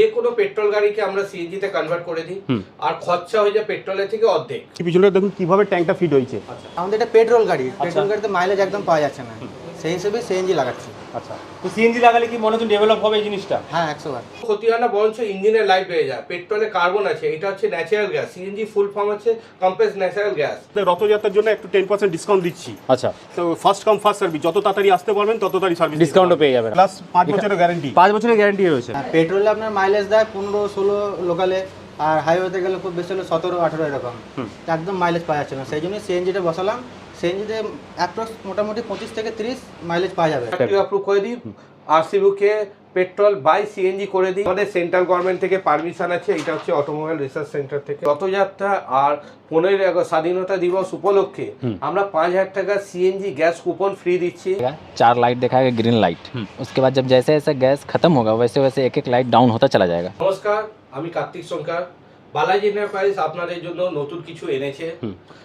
যে কোনো পেট্রোল গাড়িকে আমরা সিএনজি তে কনভার্ট করে দিই আর খরচা হয়ে যায় পেট্রোলের থেকে অর্ধেক। পিছনে দেখুন কীভাবে ট্যাঙ্কটা ফিট হয়েছে। আমাদের এটা পেট্রোল গাড়ি পেট্রোল গাড়িতে মাইলেজ একদম পাওয়া যাচ্ছে না। সেই হিসেবে সিএনজি লাগাচ্ছি। আচ্ছা তো সিএনজি লাগালে কি মনে হচ্ছে ডেভেলপ হবে এই জিনিসটা? হ্যাঁ একশো বার ক্ষতি হয় না বরঞ্চ ইঞ্জিনের লাইফ বেড়ে যায়। পেট্রোলে কার্বন আছে এটা হচ্ছে natural gas CNG full form হচ্ছে কম্প্রেস ন্যাচারাল গ্যাস রথযাত্রার জন্য একটু টেন পার্সেন্ট ডিসকাউন্ট দিচ্ছি। আচ্ছা। তো ফার্স্ট কাম ফার্স্ট সার্ভিস যত তাড়াতাড়ি আসতে পারবেন তত তাড়াতাড়ি সার্ভিস ডিসকাউন্টও পেয়ে যাবেন। প্লাস পাঁচ বছরের গ্যারান্টি পাঁচ বছরের গ্যারান্টি রয়েছে। হ্যাঁ, পেট্রোলে আপনার মাইলেজ দেয় পনেরো ষোলো লোকালে আর হাইওয়েতে গেলে খুব বেশি হলে সতেরো আঠেরো এরকম একদম মাইলেজ পাওয়া যাচ্ছে না সেই জন্য সিএনজিটা বসালাম সিএনজিতে অ্যাপ্রক্স মোটামুটি পঁচিশ থেকে তিরিশ মাইলেজ পাওয়া যাবে অ্যাপ্রুভ করে দিই আরসিবিকে পেট্রোল বাই সিএনজি করে দিই আমাদের সেন্ট্রাল গভর্নমেন্ট থেকে পারমিশন আছে এটা হচ্ছে অটোমোবাইল রিসার্চ সেন্টার থেকে রথযাত্রা আর পনেরোই আগস্ট স্বাধীনতা দিবস উপলক্ষে আমরা পাঁচ হাজার টাকা সিএনজি গ্যাস কুপন ফ্রি দিচ্ছি चार लाइट दिखाएगा ग्रीन लाइट उसके बाद जब जैसे जैसे गैस खत्म होगा वैसे वैसे एक एक लाइट डाउन होता चला जाएगा নমস্কার আমি কার্তিক সরকার বালাজি এন্টারপ্রাইজ আপনাদের জন্য নতুন কিছু এনেছে।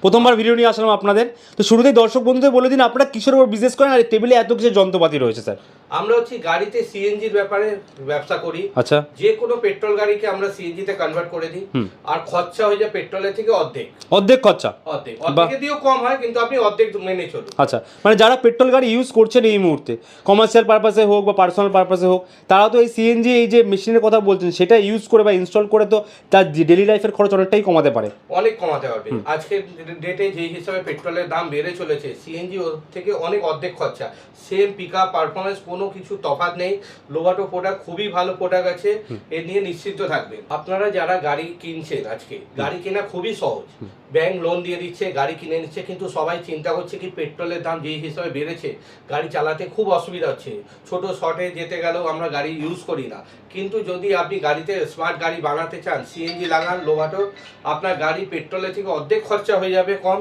প্রথমবার ভিডিও নিয়ে আসলাম আপনাদের। তো শুরুতেই দর্শক বন্ধুদের বলে দিন আপনারা কিসের উপর বিজনেস করেন আর টেবিলে এত কিছু যন্ত্রপাতি রয়েছে স্যার আমরা হচ্ছে গাড়িতে সিএনজির ব্যাপারে ব্যবসা করি। আচ্ছা। যে কোনো পেট্রোল গাড়িকে আমরা সিএনজি তে কনভার্ট করে দিই। আর খরচা হয়ে যায় পেট্রোলের থেকে অর্ধেক। অর্ধেক খরচা? অর্ধেক। অর্ধেকের দিয়েও কম হয় কিন্তু আপনি অর্ধেক মেনে চলুন। আচ্ছা। মানে যারা পেট্রোল গাড়ি ইউজ করছেন এই মুহূর্তে কমার্শিয়াল পারপাসে হোক বা পার্সোনাল পারপাসে হোক তারা তো এই সিএনজি এই যে মেশিনের কথা বলছেন সেটা ইউজ করে বা ইনস্টল করে তো তার ডেলি লাইফের খরচ অনেকটাই কমাতে পারে। অনেক কমাতে পারবে। আজকের ডেটে যেই হিসাবে পেট্রোলের দাম বেড়ে চলেছে সিএনজি থেকে অনেক অর্ধেক খরচা। সেম পিক আপ পারফরমেন্স কোনো কিছু তফাৎ নেই। লোভাটো প্রোডাক্ট খুবই ভালো প্রোডাক্ট আছে। এ নিয়ে নিশ্চিন্ত থাকবেন আপনারা যারা গাড়ি কিনছেন আজকে গাড়ি কেনা খুবই সহজ। ব্যাংক লোন দিয়ে দিচ্ছে গাড়ি কিনে নিচ্ছে কিন্তু সবাই চিন্তা করছে কি পেট্রোলের দাম যেই হিসাবে বেড়েছে গাড়ি চালাতে খুব অসুবিধা হচ্ছে। ছোট শর্টে যেতে গেলেও আমরা গাড়ি ইউজ করি না। কিন্তু যদি আপনি গাড়িতে স্মার্ট গাড়ি বানাতে চান সিএনজি লাগান লোভাটো আপনার গাড়ি পেট্রোলের থেকে অর্ধেক খরচা হয়ে যাবে কম।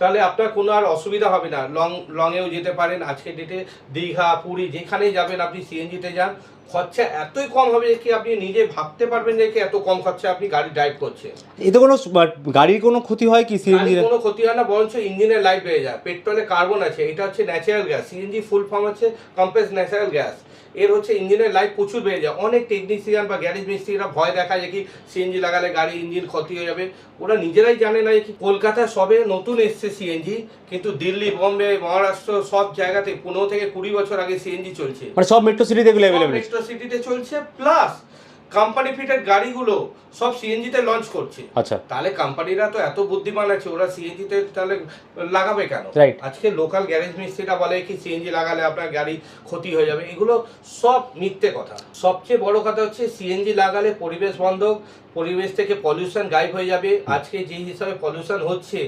তাহলে আপনার কোনো আর অসুবিধা হবে না। লং লংয়েও যেতে পারেন আজকে ডেটে দীঘা পুরী যেখানেই যাবেন আপনি সিএনজিতে যান খরচা এতই কম হবে যে কি আপনি নিজে ভাবতে পারবেন যে কি এত কম খরচা আপনি গাড়ি ড্রাইভ করছেন। এতে কোনো গাড়ির কোনো ক্ষতি হয় কি সিএনজি কোনো ক্ষতি হয় না বরঞ্চ ইঞ্জিনের লাইফ বেড়ে যায়। পেট্রোলে কার্বন আছে এটা হচ্ছে natural gas CNG full form হচ্ছে কম্প্রেস ন্যাচারাল গ্যাস এর হচ্ছে ইঞ্জিনের লাইফ প্রচুর বেড়ে যায়। অনেক টেকনিশিয়ান বা গ্যারেজ মিস্ত্রিরা ভয় দেখায় যে কি সিএনজি লাগালে গাড়ি ইঞ্জিন ক্ষতি হয়ে যাবে। ওরা নিজেরাই জানে না যে কি কলকাতা সবে নতুন এসছে সিএনজি কিন্তু দিল্লি বোম্বে মহারাষ্ট্র সব জায়গাতে পনেরো থেকে কুড়ি বছর আগে সিএনজি চলছে। মানে সব মেট্রো সিটিতে এগুলো মেট্রো সিটিতে চলছে প্লাস কোম্পানি ফিটের গাড়িগুলো সব সিএনজিতে লঞ্চ করছে। আচ্ছা। তাহলে কোম্পানিরা তো এত বুদ্ধিমান আছে ওরা সিএনজি তে তাহলে লাগাবে কেন? আজকে লোকাল গ্যারেজ মিস্ত্রিরা বলে কি সিএনজি লাগালে আপনার গাড়ি ক্ষতি হয়ে যাবে। এগুলো সব মিথ্যে কথা। সবচেয়ে বড় কথা হচ্ছে সিএনজি লাগালে পরিবেশ বান্ধব পরিবেশ থেকে পলিউশন গায়েব হয়ে যাবে। আজকে যে হিসাবে পলিউশন হচ্ছে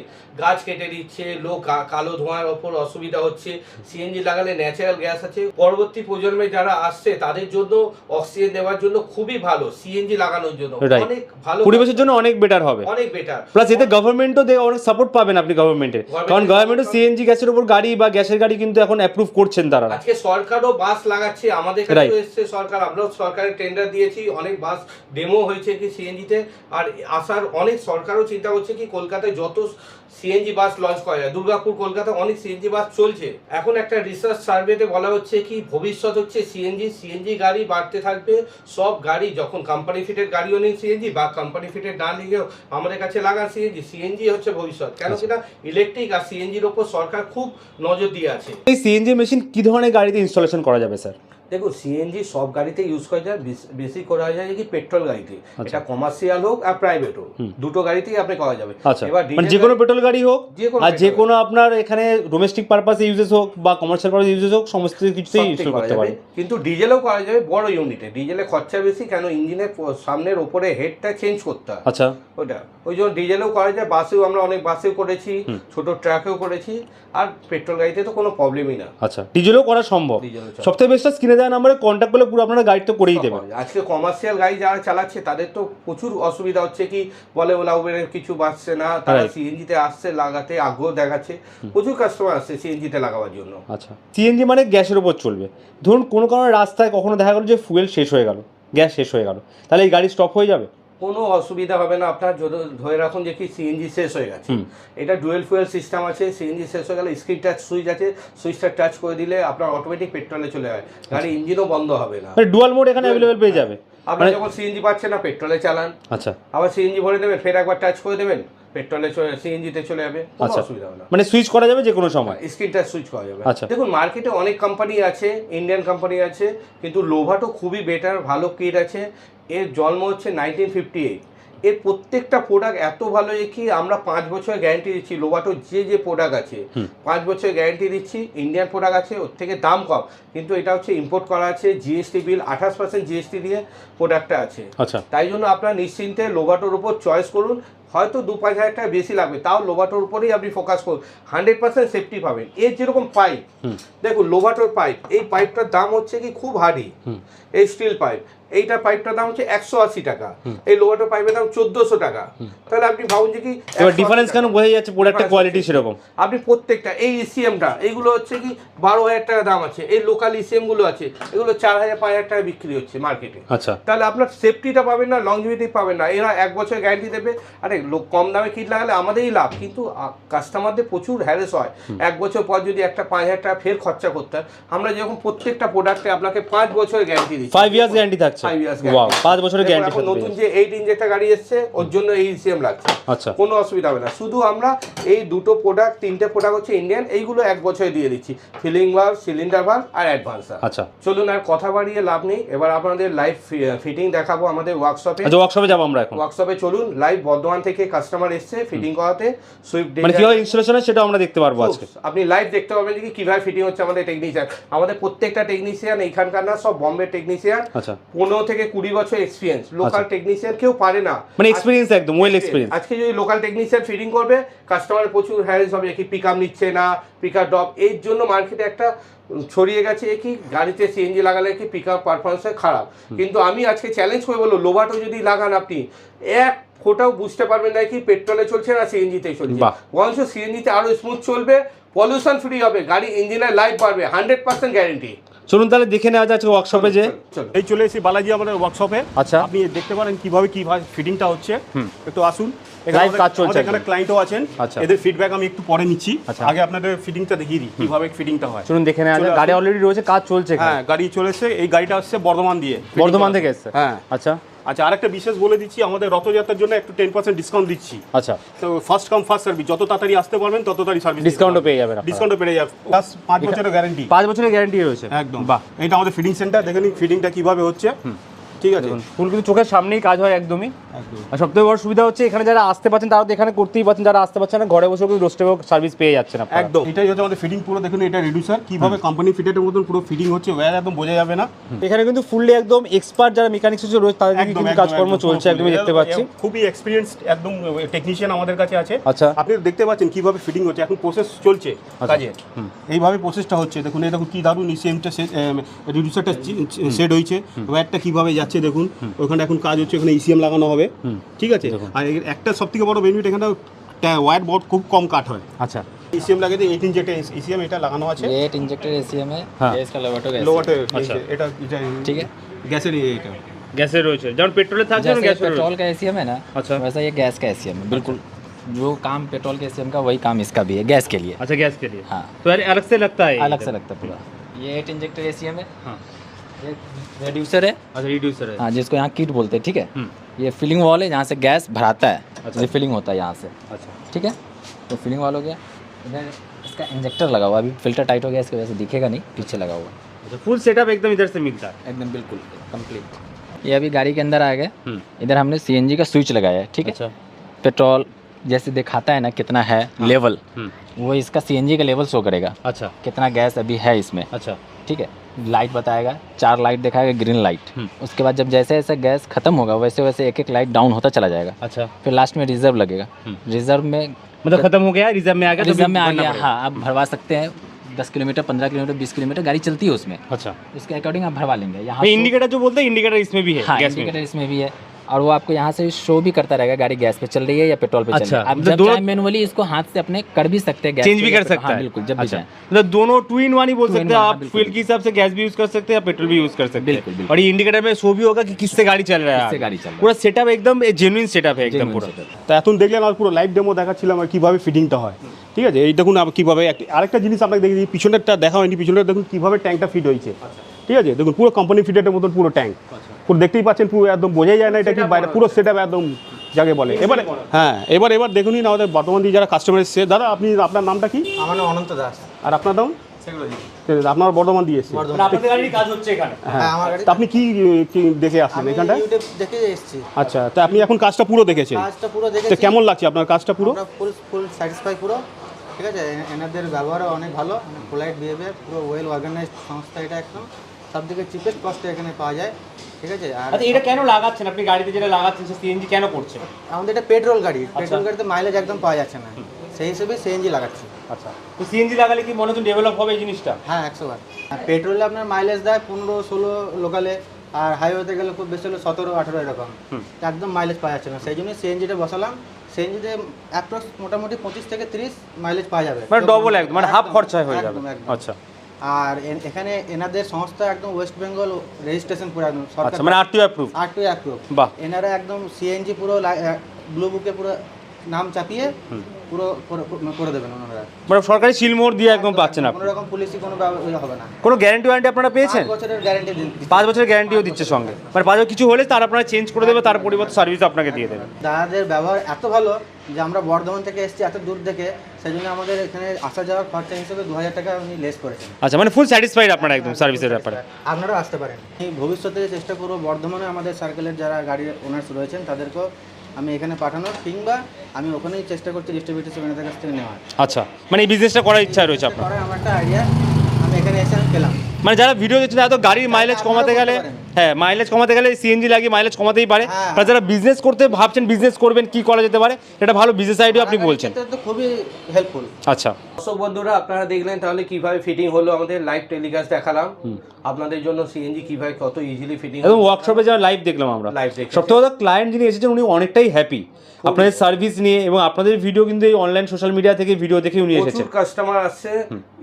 গাছ কেটে দিচ্ছে লোক কালো ধোঁয়ার ওপর অসুবিধা হচ্ছে। সিএনজি লাগালে ন্যাচারাল গ্যাস আছে। পরবর্তী প্রজন্মে যারা আসছে তাদের জন্য অক্সিজেন দেওয়ার জন্য খুবই ভালো সিএনজি লাগানোর জন্য. অনেক ভালো পরিবেশের জন্য অনেক বেটার হবে। অনেক বেটার প্লাস এতে গভর্নমেন্টও দে অনেক সাপোর্ট পাবেন আপনি গভর্নমেন্টের কারণ এর গভর্নমেন্টও সিএনজি গ্যাসের উপর গাড়ি বা গ্যাসের গাড়ি কিন্তু এখন অ্যাপ্রুভ করছেন তারা। আজকে সরকারও বাস লাগাচ্ছে আমাদের কাছে এসছে সরকার আমরাও সরকারের টেন্ডার দিয়েছি অনেক বাস ডেমো হয়েছে কি সিএনজিতে আর আসার অনেক সরকারও চিন্তা করছে কি কলকাতায় যত সিএনজি বাস লঞ্চ করা যায় দুর্গাপুর কলকাতা অনেক সিএনজি বাস চলছে। এখন একটা রিসার্চ সার্ভেতে বলা হচ্ছে কি ভবিষ্যৎ হচ্ছে সিএনজি সিএনজি গাড়ি বাড়তে থাকবে সব গাড়ি যখন কোম্পানি ফিটেড গাড়িও নেই সিএনজি বা কোম্পানি ফিটের না নিয়েও আমাদের কাছে লাগান সিএনজি সিএনজি হচ্ছে ভবিষ্যৎ। কেন সেটা ইলেকট্রিক আর সিএনজির ওপর সরকার খুব নজর দিয়ে আছে। এই সিএনজি মেশিন কি ধরনের গাড়িতে ইনস্টলেশন করা যাবে স্যার দেখুন সিএনজি সব গাড়িতে ইউজ করা যায় বেশি করা যায় কি পেট্রোল গাড়িতে। আচ্ছা। এটা কমার্শিয়াল হোক আর প্রাইভেট হোক দুটো গাড়িতেই আপনি করা যাবে। আচ্ছা। এবার মানে যে কোনো পেট্রোল গাড়ি হোক আর যে কোনো আপনার এখানে ডোমেস্টিক পারপাসে ইউজেস হোক বা কমার্শিয়াল পারপাসে ইউজেস হোক সমস্ত কিছুতেই করা করতে। পারেন কিন্তু ডিজেলও করা যাবে বড় ইউনিটে ডিজেলে খরচা বেশি কেন ইঞ্জিনের সামনের ওপরে হেডটা চেঞ্জ করতে হয়। আচ্ছা। ওটা। ওই জন্য ডিজেলেও করা যায় বাসেও আমরা অনেক বাসেও করেছি ছোট ট্রাকেও করেছি আর পেট্রোল গাড়িতে তো কোনো প্রবলেমই না। আচ্ছা। ডিজেলও করা সম্ভব। সবথেকে বেস্টটা স্ক্রিনে দেওয়া নাম্বারে কন্ট্যাক্ট করলে পুরো আপনারা গাইড তো করেই দেবেন। আজকে কমার্শিয়াল গাড়ি যারা চালাচ্ছে তাদের তো প্রচুর অসুবিধা হচ্ছে কি বলে ওলা উবের কিছু বাসছে না তারা সিএনজি সিএনজিতে আসছে লাগাতে আগ্রহ দেখাচ্ছে প্রচুর কাস্টমার আসছে সিএনজিতে লাগাবার জন্য। আচ্ছা সিএনজি মানে গ্যাসের উপর চলবে। ধরুন কোনো কারণে রাস্তায় কখনো দেখা গেলো যে ফুয়েল শেষ হয়ে গেল গ্যাস শেষ হয়ে গেল তাহলে এই গাড়ি স্টপ হয়ে যাবে? কোনো অসুবিধা হবে না। আপনার ধরে রাখুন যে কি সিএনজি শেষ হয়ে গেছে। এটা ডুয়েল ফুয়েল সিস্টেম আছে সিএনজি শেষ হয়ে গেলে স্ক্রিন টাচ সুইচ আছে সুইচটা টাচ করে দিলে আপনার অটোমেটিক পেট্রোলে চলে যায়। গাড়ি ইঞ্জিনও বন্ধ হবে না। মানে ডুয়াল মোড এখানে অ্যাভেলেবেল পেয়ে যাবে। আপনার মানে- যখন সিএনজি পাচ্ছেন না পেট্রোলে চালান। আচ্ছা। আবার সিএনজি ভরে দেবেন ফের একবার টাচ করে দেবেন পেট্রোলে চলে সিএনজিতে চলে যাবে কোনো আচ্ছা। অসুবিধা হবে না। মানে সুইচ করা যাবে যে কোনো সময় স্ক্রিনটা সুইচ করা যাবে। আচ্ছা। দেখুন মার্কেটে অনেক কোম্পানি আছে ইন্ডিয়ান কোম্পানি আছে কিন্তু লোভাটো খুবই বেটার ভালো কিট আছে। এর জন্ম হচ্ছে নাইনটিন ফিফটি এইট এর প্রত্যেকটা প্রোডাক্ট এত ভালো যে কি আমরা পাঁচ বছরের গ্যারান্টি দিচ্ছি লোভাটো যে যে প্রোডাক্ট আছে পাঁচ বছরের গ্যারান্টি দিচ্ছি ইন্ডিয়ান প্রোডাক্ট আছে ওর থেকে দাম কম। কিন্তু এটা হচ্ছে ইম্পোর্ট করা আছে জিএসটি বিল আঠাশ পার্সেন্ট জিএসটি দিয়ে প্রোডাক্টটা আছে। আচ্ছা। তাই জন্য আপনার নিশ্চিন্তে লোবাটোর উপর চয়েস করুন। হয়তো দু পাঁচ হাজার টাকা বেশি লাগবে তাও লোভাটোর উপরেই আপনি ফোকাস করুন। হান্ড্রেড পার্সেন্ট সেফটি পাবেন। এর যেরকম পাইপ দেখুন লোভাটোর পাইপ এই পাইপটার দাম হচ্ছে কি খুব হার্ডি এই স্টিল পাইপ এইটা পাইপটার দাম হচ্ছে একশো আশি টাকা। এই লোভাটোর পাইপের দাম চোদ্দোশো টাকা। তাহলে আপনি ভাবুন যে কি এবার ডিফারেন্স কেন। বোঝা যাচ্ছে প্রোডাক্টের কোয়ালিটি সেরকম? আপনি প্রত্যেকটা এই ইসিএমটা এইগুলো হচ্ছে কি বারো হাজার টাকা দাম আছে। এই লোকাল ইসিএমগুলো আছে এগুলো চার হাজার পাঁচ হাজার টাকা বিক্রি হচ্ছে মার্কেটে আচ্ছা। তাহলে আপনার সেফটিটা পাবেন না লংজিভিটি পাবেন না। এরা এক বছর গ্যারান্টি দেবে। আরে লোক কম দামে কিট লাগালে আমাদেরই লাভ কিন্তু কাস্টমারদের প্রচুর হ্যারেস হয়। এক বছর পর যদি একটা পাঁচ হাজার টাকা ফের খরচা করতে হয় আমরা যখন প্রত্যেকটা প্রোডাক্টে আপনাকে পাঁচ বছরের গ্যারান্টি দিচ্ছি। ফাইভ ইয়ার্স গ্যারান্টি থাকছে। ফাইভ ওয়াও পাঁচ বছরের গ্যারান্টি এখন নতুন যে এইট ইঞ্চ গাড়ি এসছে ওর জন্য এই সিএম লাগছে। আচ্ছা। কোনো অসুবিধা হবে না। শুধু আমরা এই দুটো প্রোডাক্ট তিনটে প্রোডাক্ট হচ্ছে ইন্ডিয়ান এইগুলো এক বছরে দিয়ে দিচ্ছি। ফিলিং ভাল্ভ সিলিন্ডার ভাল্ভ আর অ্যাডভান্স আচ্ছা। চলুন আর কথা বাড়িয়ে লাভ নেই। এবার আপনাদের লাইভ ফিটিং দেখাবো আমাদের ওয়ার্কশপে আচ্ছা ওয়ার্কশপে যাব আমরা এখন। ওয়ার্কশপে চলুন লাইভ বর্ধমান থেকে কাস্টমার এসছে ফিটিং করাতে। সুইফট মানে ইনস্টলেশন হয় আমরা দেখতে পারব আজকে। আপনি লাইভ দেখতে পাবেন যে কীভাবে ফিটিং হচ্ছে আমাদের টেকনিশিয়ান আমাদের প্রত্যেকটা টেকনিশিয়ান এইখানকার না সব বম্বে টেকনিশিয়ান আচ্ছা। পনেরো থেকে কুড়ি বছর এক্সপিরিয়েন্স লোকাল টেকনিশিয়ান কেউ পারে না। মানে এক্সপিরিয়েন্স একদম ওয়েল এক্সপিরিয়েন্স আজকে যদি লোকাল টেকনিশিয়ান ফিটিং করবে কাস্টমার প্রচুর হ্যারেস হবে কি পিক আপ নিচ্ছে না পিক আপ ড্রপ এর জন্য মার্কেটে একটা ছড়িয়ে গেছে কি গাড়িতে সিএনজি লাগালে কি পিক আপ পারফরমেন্স খারাপ। কিন্তু আমি আজকে চ্যালেঞ্জ করে বলব লোবাটো যদি লাগান আপনি এক ফোটাও বুঝতে পারবেন না কি পেট্রোলে চলছে না সিএনজিতে চলছে। বরঞ্চ সিএনজিতে আরও স্মুথ চলবে পলিউশন ফ্রি হবে গাড়ি ইঞ্জিনের লাইফ বাড়বে হান্ড্রেড পার্সেন্ট গ্যারেন্টি চলুন তাহলে দেখে নেওয়া যাচ্ছে ওয়ার্কশপে যে এই চলে এসেছি বালাজি আমাদের ওয়ার্কশপে আচ্ছা। আপনি দেখতে পারেন কীভাবে কি ফিটিংটা হচ্ছে। একটু আসুন। এখানে Live কাজ চলছে এখানে ক্লায়েন্টও আছেন। আচ্ছা। এদের ফিডব্যাক আমি একটু পরে নিচ্ছি। আচ্ছা। আগে আপনাদের ফিটিংটা দেখিয়ে দিই কীভাবে ফিটিংটা হয়। চলুন দেখে নেওয়া যাক। গাড়ি অলরেডি রয়েছে কাজ চলছে হ্যাঁ গাড়ি চলে এসছে। এই গাড়িটা আসছে বর্ধমান দিয়ে। বর্ধমান থেকে এসছে। হ্যাঁ। আচ্ছা। আচ্ছা আরেকটা বিশেষ বলে দিচ্ছি আমাদের রথযাত্রার জন্য একটু টেন পার্সেন্ট ডিসকাউন্ট দিচ্ছি। আচ্ছা। তো ফার্স্ট কাম ফার্স্ট সার্ভিস যত তাড়াতাড়ি আসতে পারবেন তত তাড়াতাড়ি সার্ভিস ডিসকাউন্টও ও পেয়ে যাবেন ডিসকাউন্ট ডিসকাউন্টও পেয়ে যাবে প্লাস পাঁচ বছরের গ্যারান্টি পাঁচ বছরের গ্যারান্টি রয়েছে। একদম। বাহ। এটা আমাদের ফিডিং সেন্টার দেখে নিন ফিটিংটা কীভাবে হচ্ছে। ঠিক আছে? ফুল কিন্তু চোখের সামনেই কাজ হয় একদমই। একদম। আর সবথেকে বড় সুবিধা হচ্ছে এখানে যারা আসতে পারছেন তারা তো এখানে করতেই পারছেন যারা আসতে পারছেন না ঘরে বসে কিন্তু রোস্টেবল সার্ভিস পেয়ে যাচ্ছেন আপনারা। একদম। এটাই হচ্ছে আমাদের ফিটিং পুরো দেখুন এটা রিডিউসার কীভাবে কোম্পানি ফিটের মতন পুরো ফিটিং হচ্ছে ওয়্যার একদম বোঝা যাবে না। এখানে কিন্তু ফুললি একদম এক্সপার্ট যারা মেকানিক্স রয়েছে তাদের কিন্তু কাজকর্ম চলছে একদমই দেখতে পাচ্ছি। খুবই এক্সপিরিয়েন্স একদম টেকনিশিয়ান আমাদের কাছে আছে। আচ্ছা। আপনি দেখতে পাচ্ছেন কীভাবে ফিটিং হচ্ছে এখন প্রসেস চলছে কাজে এইভাবে প্রসেসটা হচ্ছে দেখুন এই দেখুন কি দারুণ সিএমটা রিডিউসারটা সেট হয়েছে ওয়্যারটা কীভাবে যাচ্ছে দেখুন ওখানে এখন কাজ হচ্ছে ওখানে ইসিএম লাগানো হবে ঠিক আছে আর এর একটা সব থেকে বড় বেনিফিট এখানে ওয়্যার বোর্ড খুব কম কাট হয় আচ্ছা ইসিএম লাগাতে এইট ইঞ্চ যেটা ইসিএম এটা লাগানো আছে ये eight injector A C M है हाँ। ये इसका लेवटो गैस লোয়াটে আচ্ছা। এটা ठीक है গ্যাসের এটা গ্যাসের রয়েছে যেমন পেট্রোলে থাকছে जैसे গ্যাস पेट्रोल का ए सी एम है ना अच्छा। वैसा ये गैस का ए सी एम है बिल्कुल जो काम पेट्रोल के ए सी एम का वही काम इसका भी है गैस के लिए अच्छा गैस के लिए हाँ तो यार अलग से लगता है ये अलग से इधर। लगता है पूरा ये eight injector A C M है हाँ ये रेड्यूसर है? अच्छा रिड्यूसर है। हाँ जिसको यहाँ किट बोलते हैं ठीक है? हम्म। ये फिलिंग वॉल है जहाँ से गैस भराता है। अच्छा। रिफिलिंग होता है यहाँ से। अच्छा। ठीक है? तो फिलिंग वाल हो गया। इधर इसका इंजेक्टर लगा हुआ अभी। फ़िल्टर टाइट हो गया इसकी वजह से दिखेगा नहीं पीछे लगा हुआ अच्छा फुल सेटअप एकदम इधर से मिलता है। एकदम बिल्कुल कंप्लीट ये अभी गाड़ी के अंदर आ गए। हम्म। इधर हमने सीएनजी का स्विच लगाया है ठीक है? अच्छा। पेट्रोल जैसे दिखाता है ना कितना है लेवल हम्म। वो इसका सीएनजी का लेवल शो करेगा। अच्छा। कितना गैस अभी है इसमें। अच्छा। ठीक है? लाइट बताएगा चार लाइट दिखाएगा ग्रीन लाइट हम्म। उसके बाद जब जैसे जैसे गैस खत्म होगा वैसे वैसे एक एक लाइट डाउन होता चला जाएगा। अच्छा। फिर लास्ट में रिज़र्व लगेगा। हम्म। रिज़र्व में मतलब खत्म हो गया रिज़र्व में आ गया तो रिज़र्व में आ गया हाँ आप भरवा सकते हैं दस किलोमीटर पंद्रह किलोमीटर बीस किलोमीटर गाड़ी चलती है उसमें। अच्छा। उसके अकॉर्डिंग आप भरवा लेंगे यहाँ इंडिकेटर जो बोलते हैं इंडिकेटर इसमें भी है हाँ इंडिकेटर इसमें भी है। और वो आपको यहाँ से शो भी करता रहेगा गाड़ी गैस पे चल रही है या पेट्रोल पे चल अच्छा, रही है आप मतलब जब दोनों- चाहे मैनुअली इसको हाथ से अपने कर भी सकते हैं गैस चेंज पे भी या कर पेट्रोल- सकता हाँ, है बिल्कुल जब भी अच्छा चाहें मतलब दोनों टू इन वन ही बोल Two in सकते हैं one, आप हाँ, बिल्कुल। फ्यूल के हिसाब से गैस भी यूज कर सकते हैं या पेट्रोल भी यूज कर सकते बिल्कुल, हैं बिल्कुल। और ये इंडिकेटर में शो भी होगा कि किससे गाड़ी चल रहा है किससे आगे। गाड़ी चल रहा है। पूरा सेटअप एकदम जेन्युइन सेटअप है एकदम Genuine पूरा setup। তো এখন দেখলেন আর পুরো লাইভ ডেমো দেখাচ্ছিলাম আর কিভাবে ফিটিংটা হয় ঠিক আছে এই দেখুন আবার কিভাবে এক- আরেকটা জিনিস আপনাকে দেখি পিছনেরটা দেখা হয়নি পিছনের দেখুন কিভাবে ট্যাঙ্কটা ফিট হয়েছে ঠিক আছে? দেখুন পুরো কোম্পানি ফিটের মতন পুরো ট্যাঙ্ক পুরো দেখতেই পাচ্ছেন পুরো একদম বোঝাই যায় না এটা কি বাইরে পুরো সেট একদম যাকে বলে। এবারে হ্যাঁ এবার এবার দেখুন না আমাদের বর্তমান দিয়ে যারা কাস্টমার এসছে দাদা আপনি আপনার নামটা কি? আমার নাম অনন্ত দাস। আর আপনার নাম? আপনার বর্ধমান দিয়ে এসছে। মানে হ্যাঁ আমার তা আপনি কি কি দেখে আসলেন দেখে এসেছি। আচ্ছা তা আপনি এখন কাজটা পুরো দেখেছেন? তো কেমন লাগছে আপনার কাজটা পুরো? ফুল ফুল স্যাটিসফাই পুরো। ঠিক আছে? এনাদের ব্যবহারও অনেক ভালো। পোলাইট বিহেভিয়ার পুরো ওয়েল অর্গানাইজড সংস্থা এটা একদম। সব থেকে চিপেস্ট কস্টে এখানে পাওয়া যায় ঠিক আছে? আর আচ্ছা এটা কেন লাগাচ্ছেন? আপনি গাড়িতে যেটা লাগাচ্ছেন সে সিএনজি কেন করছেন? আমাদের এটা পেট্রোল গাড়ি পেট্রোল গাড়িতে মাইলেজ একদম পাওয়া যাচ্ছে না। সেই হিসেবে সিএনজি লাগাচ্ছি। আচ্ছা। তো সিএনজি লাগালে কি মনে হচ্ছে ডেভেলপ হবে এই জিনিসটা? হ্যাঁ একশো বার। পেট্রোলে আপনার মাইলেজ দেয় পনেরো ষোলো লোকালে আর হাইওয়েতে গেলে খুব বেশি হলো সতেরো আঠেরো এরকম। একদম মাইলেজ পাওয়া যাচ্ছে না। সেই জন্য সিএনজিটা বসালাম। সিএনজিতে অ্যাপ্রক্স মোটামুটি পঁচিশ থেকে তিরিশ মাইলেজ পাওয়া যাবে। মানে ডবল একদম মানে হাফ খরচায় হয়ে যাবে। আচ্ছা। আর এখানে এনাদের সংস্থা একদম ওয়েস্ট বেঙ্গল রেজিস্ট্রেশন পুরো একদম সরকার মানে আরটিও অ্যাপ্রুভ আরটিও অ্যাপ্রুভ বাহ। এনারা একদম সিএনজি পুরো ব্লু বুকে পুরো নাম চাপিয়ে পুরো করে- করে দেবেন ওনারা। মানে সরকারি সিলমোহর দিয়ে একদম পাচ্ছেন আপনি? কোনো রকম পুলিশি কোনো ইয়ে হবে না। কোনো গ্যারান্টি ওয়ারেন্টি আপনারা পেয়েছেন? পাঁচ বছরের গ্যারেন্টি পাঁচ বছরের গ্যারান্টিও দিচ্ছে সঙ্গে। মানে পাঁচ বছর কিছু হলে তার আপনারা চেঞ্জ করে দেবে তার পরিবর্তে সার্ভিস আপনাকে দিয়ে দেবে। দাদাদের ব্যবহার এত ভালো যে আমরা বর্ধমান থেকে এসেছি এত দূর থেকে সেই জন্য আমাদের এখানে আসা যাওয়ার খরচা হিসেবে দু হাজার টাকা উনি লেস করেছেন। আচ্ছা মানে ফুল স্যাটিসফাইড আপনারা একদম সার্ভিসের ব্যাপারে। আপনারাও আসতে পারেন। ভবিষ্যতে চেষ্টা করব বর্ধমানে আমাদের সার্কেলের যারা গাড়ির ওনার্স রয়েছেন তাদেরকেও আমি এখানে পাঠানোর কিংবা আমি ওখানেই চেষ্টা করছি ডিস্ট্রিবিউটার সেখানে কাছ থেকে নেওয়ার। আচ্ছা মানে এই বিজনেসটা করার ইচ্ছা রয়েছে আপনার? আমার একটা আইডিয়া আমি এখানে এসে আমি পেলাম। মানে যারা ভিডিও দেখছেন এত গাড়ির মাইলেজ কমাতে গেলে হ্যাঁ মাইলেজ কমাতে গেলে সিএনজি লাগিয়ে মাইলেজ কমাতেই পারে। হ্যাঁ। যারা বিজনেস করতে ভাবছেন বিজনেস করবেন কি করা যেতে পারে এটা ভালো বিজনেস আইডিয়া আপনি বলছেন। এটা তো খুবই হেল্পফুল আচ্ছা। দর্শক বন্ধুরা আপনারা দেখলেন তাহলে কীভাবে ফিটিং হলো আমাদের লাইভ টেলিকাস্ট দেখালাম। আপনাদের জন্য সিএনজি কীভাবে কত ইজিলি ফিটিং এবং ওয়ার্কশপে যারা লাইভ দেখলাম আমরা। লাইভ। সব থেকে ক্লায়েন্ট যিনি এসেছেন উনি অনেকটাই হ্যাপি আপনাদের সার্ভিস নিয়ে এবং আপনাদের ভিডিও কিন্তু এই অনলাইন সোশ্যাল মিডিয়া থেকে ভিডিও দেখে উনি প্রচুর কাস্টমার আসছে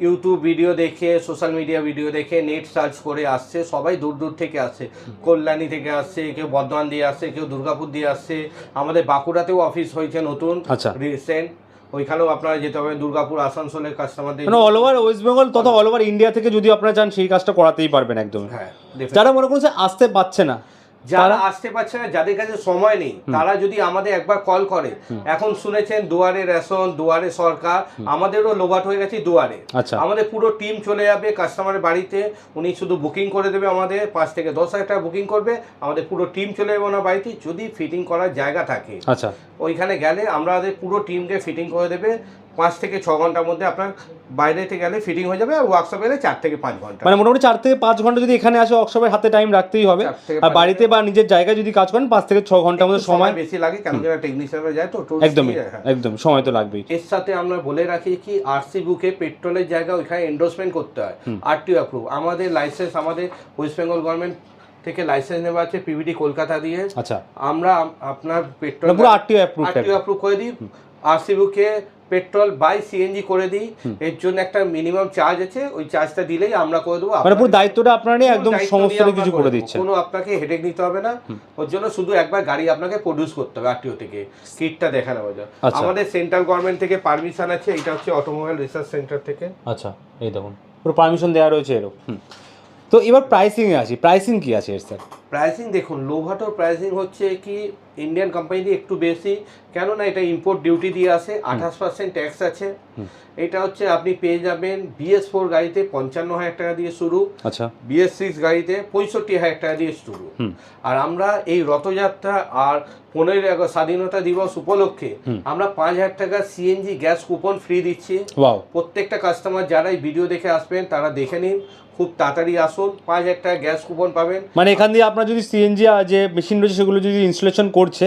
ইউটিউব ভিডিও দেখে সোশ্যাল মিডিয়া ভিডিও দেখে নেট সার্চ করে আসছে সবাই দূর দূর থেকে আসছে। কল্যাণী থেকে আসছে কেউ বর্ধমান দিয়ে আসছে কেউ দুর্গাপুর দিয়ে আসছে। আমাদের বাঁকুড়াতেও অফিস হয়েছে নতুন আচ্ছা। রিসেন্ট ওইখানেও আপনারা যেতে হবে দুর্গাপুর আসানসোলের কাস্টমারদের মানে অল ওভার ওয়েস্ট বেঙ্গল তথা অল ওভার ইন্ডিয়া থেকে যদি আপনারা চান সেই কাজটা করাতেই পারবেন একদম হ্যাঁ। যারা মনে করছে আসতে পারছে না যারা আসতে পারছে না যাদের কাছে সময় নেই তারা যদি আমাদের একবার কল করে এখন শুনেছেন দুয়ারে রেশন দুয়ারে সরকার আমাদেরও লোভাট হয়ে গেছে দুয়ারে। আচ্ছা। আমাদের পুরো টিম চলে যাবে কাস্টমারের বাড়িতে উনি শুধু বুকিং করে দেবে আমাদের পাঁচ থেকে দশ হাজার টাকা বুকিং করবে আমাদের পুরো টিম চলে যাবে ওনার বাড়িতে যদি ফিটিং করার জায়গা থাকে। আচ্ছা। ওইখানে গেলে আমরা আমাদের পুরো টিমকে ফিটিং করে দেবে পাঁচ থেকে ছ ঘণ্টার মধ্যে আপনার বাইরেতে গেলে ফিটিং হয়ে যাবে আর ওয়ার্কশপে গেলে চার থেকে পাঁচ ঘণ্টা। মানে মোটামুটি চার থেকে পাঁচ ঘণ্টা যদি এখানে আসে ওয়ার্কশপের হাতে টাইম রাখতেই হবে। আর বাড়িতে বা নিজের জায়গায় যদি কাজ করেন পাঁচ থেকে ছ ঘণ্টার মধ্যে সময় বেশি লাগে কেন কি টেকনিশিয়ানরা যায় তো একদমই হ্যাঁ। একদম সময় তো লাগবেই। এর সাথে আমরা বলে রাখি কি আরসি বুকে পেট্রোলের জায়গা ওইখানে এন্ডোর্সমেন্ট করতে হয়। আরটিও অ্যাপ্রুভ আমাদের লাইসেন্স আমাদের ওয়েস্ট বেঙ্গল গভর্নমেন্ট থেকে লাইসেন্স নেওয়া আছে পিভিডি কলকাতা দিয়ে। আচ্ছা। আমরা আপনার পেট্রোল মানে পুরো আরটিও অ্যাপ্রুভ করে দিই। আরসি বুকে পেট্রোল বাই সিএনজি করে দিই। এর জন্য একটা মিনিমাম চার্জ আছে ওই চার্জটা দিলেই আমরা করে দেবো। মানে পুরো দায়িত্বটা আপনারা নিয়ে একদম সমস্ত কিছু করে দেবো। দিচ্ছেন। কোনো আপনাকে হেডেক নিতে হবে না। ওর জন্য শুধু একবার গাড়ি আপনাকে প্রডিউস করতে হবে আরটিও থেকে। কিটটা দেখানো হবে আচ্ছা। আমাদের সেন্ট্রাল গভর্নমেন্ট থেকে পারমিশন আছে এটা হচ্ছে অটোমোবাইল রিসার্চ সেন্টার থেকে। আচ্ছা এই দেখুন। পুরো পারমিশন দেওয়া রয়েছে এরকম। তো এবার প্রাইসিং এ আসি। প্রাইসিং কি আছে এর স্যার প্রাইসিং দেখুন লোভাটোর প্রাইসিং হচ্ছে কি ইন্ডিয়ান কোম্পানি দিয়ে একটু বেশি কেননা এটা ইম্পোর্ট ডিউটি দিয়ে আসে আঠাশ পার্সেন্ট ট্যাক্স আছে। এটা হচ্ছে আপনি পেয়ে যাবেন বিএস ফোর গাড়িতে পঞ্চান্ন হাজার টাকা দিয়ে শুরু আচ্ছা। বিএস সিক্স গাড়িতে পঁয়ষট্টি হাজার টাকা দিয়ে শুরু। আর আমরা এই রথযাত্রা আর পনেরোই আগস্ট স্বাধীনতা দিবস উপলক্ষে আমরা পাঁচ হাজার টাকা সিএনজি গ্যাস কুপন ফ্রি দিচ্ছি। প্রত্যেকটা কাস্টমার যারাই এই ভিডিও দেখে আসবেন তারা দেখে নিন। খুব তাড়াতাড়ি আসুন পাঁচ হাজার টাকা গ্যাস কুপন পাবেন। মানে এখান দিয়ে আপনার যদি সিএনজি যে মেশিন রয়েছে সেগুলো যদি ইনস্টলেশন করছে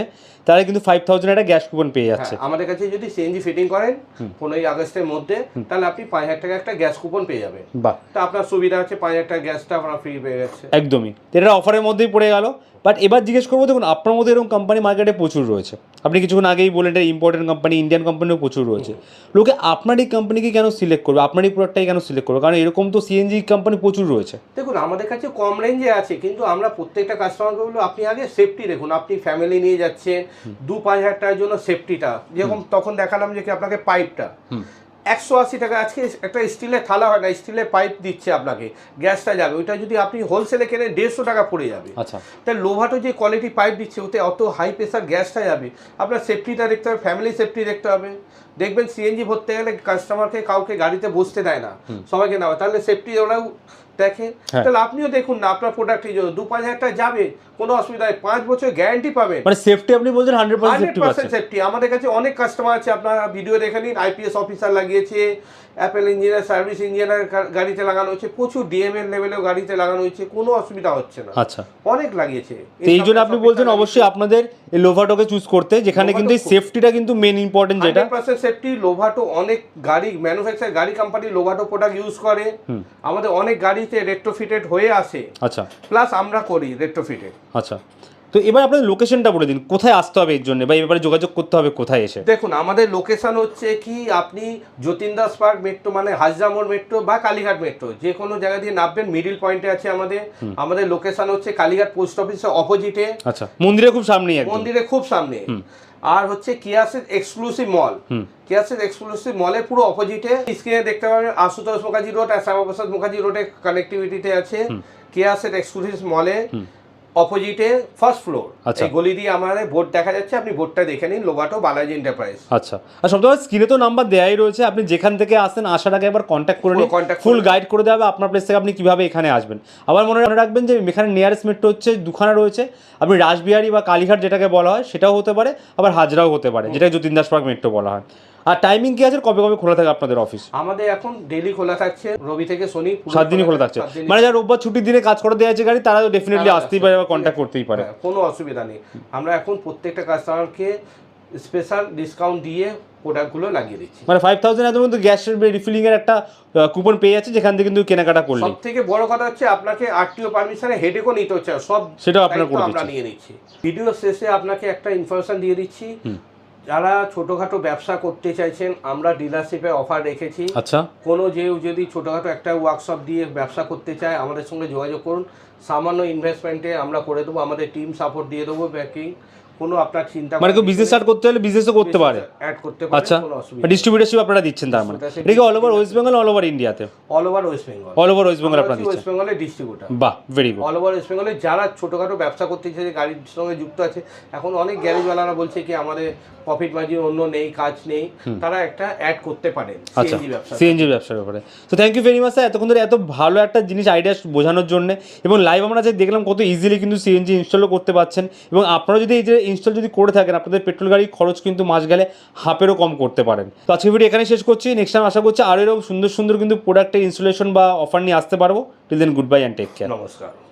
তাহলে কিন্তু ফাইভ থাউজেন্ড একটা গ্যাস কুপন পেয়ে যাচ্ছে। হ্যাঁ, আমাদের কাছে যদি সিএনজি ফিটিং করেন পনেরোই আগস্টের মধ্যে তাহলে আপনি পাঁচ হাজার টাকা একটা গ্যাস কুপন পেয়ে যাবেন। বা তা আপনার সুবিধা হচ্ছে পাঁচ হাজার টাকা গ্যাসটা আপনার ফ্রি পেয়ে যাচ্ছে একদমই। এটা অফারের মধ্যেই পড়ে গেল। বাট এবার জিজ্ঞেস করব দেখুন আপনার মধ্যে এরকম কোম্পানি মার্কেটে প্রচুর রয়েছে। আপনি কিছুক্ষণ আগেই বলেন এটা ইম্পর্টেন্ট কোম্পানি ইন্ডিয়ান কোম্পানিও প্রচুর রয়েছে। লোকে আপনার এই কোম্পানিকে কেন সিলেক্ট করবে? আপনার এই প্রোডাক্টটাই কেন সিলেক্ট করবে? কারণ এরকম তো সিএনজি কোম্পানি প্রচুর রয়েছে। দেখুন আমাদের কাছে কম রেঞ্জে আছে কিন্তু আমরা প্রত্যেকটা কাস্টমারকে বলব আপনি আগে সেফটি দেখুন। আপনি ফ্যামিলি নিয়ে যাচ্ছেন দু পাঁচ হাজার টাকার জন্য সেফটিটা যেরকম তখন দেখালাম যে কি আপনাকে পাইপটা একশো আশি টাকা। আজকে একটা স্টিলের থালা হয় না স্টিলের পাইপ দিচ্ছে আপনাকে গ্যাসটা যাবে। ওইটা যদি আপনি হোলসেলে কেনেন দেড়শো টাকা পড়ে যাবে। আচ্ছা। তাই লোভাটো যে কোয়ালিটি পাইপ দিচ্ছে ওতে অত হাই প্রেশার গ্যাসটা যাবে। আপনার সেফটিটা দেখতে হবে ফ্যামিলি সেফটি দেখতে হবে। দেখবেন সিএনজি ভরতে গেলে কাস্টমারকে কাউকে গাড়িতে বসতে দেয় না। সবাইকে নেওয়া। তাহলে সেফটি ওরাও দেখে। হ্যাঁ। তাহলে আপনিও দেখুন না আপনার প্রোডাক্টের জন্য দু পাঁচ হাজার টাকা যাবে কোনো অসুবিধা নেই। পাঁচ বছর গ্যারান্টি পাবেন। মানে সেফটি আপনি বলছেন হান্ড্রেড পার্সেন্ট সেফটি আমাদের কাছে অনেক কাস্টমার আছে আপনারা ভিডিও দেখে নিন আইপিএস অফিসার লাগিয়েছে অ্যাপেল ইঞ্জিনিয়ার সার্ভিস ইঞ্জিনিয়ার গাড়িতে লাগানো হচ্ছে প্রচুর ডিএমএল লেভেলেও গাড়িতে লাগানো হয়েছে কোনো অসুবিধা হচ্ছে না। আচ্ছা। অনেক লাগিয়েছে। এই জন্য আপনি বলছেন অবশ্যই আপনাদের এই লোভাটোকে চুজ করতে যেখানে কিন্তু সেফটিটা কিন্তু মেন ইম্পর্টেন্ট যেটা। সেফটি লোভাটো অনেক গাড়ি ম্যানুফ্যাকচার গাড়ি কোম্পানি লোভাটো প্রোডাক্ট ইউজ করে। আমাদের অনেক গাড়িতে রেট্রোফিটেড হয়ে আসে আচ্ছা। প্লাস আমরা করি রেট্রোফিটেড আচ্ছা। তো এবার আপনাদের লোকেশনটা বলে দিন কোথায় আসতে হবে এর জন্য? বা এই ব্যাপারে যোগাযোগ করতে হবে কোথায় এসে? দেখুন আমাদের লোকেশন হচ্ছে কি আপনি যতীন দাস পার্ক মেট্রো মানে হাজরা মোড় মেট্রো বা কালীঘাট মেট্রো যে কোনো জায়গা দিয়ে নামবেন মিডিল পয়েন্টে আছে আমাদের। আমাদের লোকেশন হচ্ছে কালীঘাট পোস্ট অফিসের অপোজিটে আচ্ছা মন্দিরের খুব সামনে মন্দিরে খুব সামনে। আর হচ্ছে কিয়াসের এক্সক্লুসিভ মল। কিয়াসের এক্সক্লুসিভ মলের পুরো অপোজিটে স্ক্রিনে দেখতে পাবেন আশুতোষ মুখার্জি রোড আর শ্যামাপ্রসাদ মুখার্জি রোডে কানেক্টিভিটিতে আছে। কিয়াসের এক্সক্লুসিভ মলে অপোজিটে ফার্স্ট ফ্লোর আচ্ছা। এই গলি দিয়ে আমাদের বোর্ড দেখা যাচ্ছে আপনি বোর্ডটা দেখে নিন লোবাটো বালাজি এন্টারপ্রাইজ আচ্ছা। আর সবথেকে স্ক্রিনে তো নাম্বার দেয়াই রয়েছে আপনি যেখান থেকে আসেন আসার আগে একবার কন্ট্যাক্ট করে নিন। ফুল গাইড করে দেওয়া হবে আপনার প্লেস থেকে আপনি কীভাবে এখানে আসবেন। আবার মনে মনে রাখবেন যে এখানে নিয়ারেস্ট মেট্রো হচ্ছে দুখানা রয়েছে। আপনি রাসবিহারি বা কালীঘাট যেটাকে বলা হয় সেটাও হতে পারে আবার হাজরাও হতে পারে যেটা যতীন দাস পার্ক মেট্রো বলা হয়। আর টাইমিং কি আছে? কবে কবে খোলা থাকে আপনাদের অফিস আমাদের এখন ডেলি খোলা থাকছে রবি থেকে শনি সাত দিনই খোলা থাকছে। মানে যারা রোববার ছুটির দিনে কাজ করে দেওয়া আছে গাড়ি তারা তো ডেফিনেটলি আসতেই পারে বা কন্ট্যাক্ট করতেই পারে। হ্যাঁ, কোনো অসুবিধা নেই। আমরা এখন প্রত্যেকটা কাস্টমারকে স্পেশাল ডিসকাউন্ট দিয়ে প্রোডাক্টগুলো লাগিয়ে দিচ্ছি। মানে ফাইভ থাউজেন্ড এত কিন্তু গ্যাসের রিফিলিং এর একটা কুপন পেয়ে যাচ্ছে যেখান থেকে কিন্তু কেনাকাটা করলেই সব থেকে বড় কথা হচ্ছে আপনাকে আরটিও পারমিশনে হেডেকও নিতে হচ্ছে। সব সেটাও আপনারা করে আমরা নিয়ে নিচ্ছি। ভিডিও শেষে আপনাকে একটা ইনফরমেশন দিয়ে দিচ্ছি যারা ছোটখাটো ব্যবসা করতে চাইছেন আমরা ডিলারশিপে অফার রেখেছি। আচ্ছা। কোনো যেও যদি ছোটখাটো একটা ওয়ার্কশপ দিয়ে ব্যবসা করতে চায় আমাদের সঙ্গে যোগাযোগ করুন। সামান্য ইনভেস্টমেন্টে আমরা করে দেবো আমাদের টিম সাপোর্ট দিয়ে দেবো ব্যাকিং কোনো আপনার চিন্তা মানে কেউ বিজনেস স্টার্ট করতে হলে বিজনেসও করতে পারে। অ্যাড করতে পারে আচ্ছা। ডিস্ট্রিবিউটারশিপ আপনারা দিচ্ছেন তার মানে। এটা কি all over West Bengal all over ইন্ডিয়াতে all over West Bengal all over West Bengal আপনারা দিচ্ছেন। ওয়েস্ট বেঙ্গলের ডিস্ট্রিবিউটার বাহ very good all over West বেঙ্গলে যারা ছোটোখাটো ব্যবসা করতে চাইছে গাড়ির সঙ্গে যুক্ত আছে এখন অনেক গ্যারেজওয়ালারা বলছে কি আমাদের প্রফিট মার্জিন অন্য নেই কাজ নেই। তারা একটা অ্যাড করতে পারেন আচ্ছা সিএনজি সিএনজি ব্যবসার ব্যাপারে। তো thank you very much sir এতক্ষণ ধরে এত ভালো একটা জিনিস আইডিয়া বোঝানোর জন্য। এবং লাইভ আমরা যে দেখলাম কত ইজিলি কিন্তু সিএনজি ইনস্টলও করতে পারছেন। এবং আপনারা যদি এই যে ইনস্টল যদি করে থাকেন, আপনাদের পেট্রোল গাড়ির খরচ কিন্তু মাস গেলে হাফেরও কম করতে পারেন। তো আজকে ভিডিও এখানে শেষ করছি। নেক্সট টাইম আশা করছি আরও এরকম সুন্দর সুন্দর কিন্তু প্রোডাক্টের ইনস্টলেশন বা অফার নিয়ে আসতে পারব। Till then goodbye and take care নমস্কার।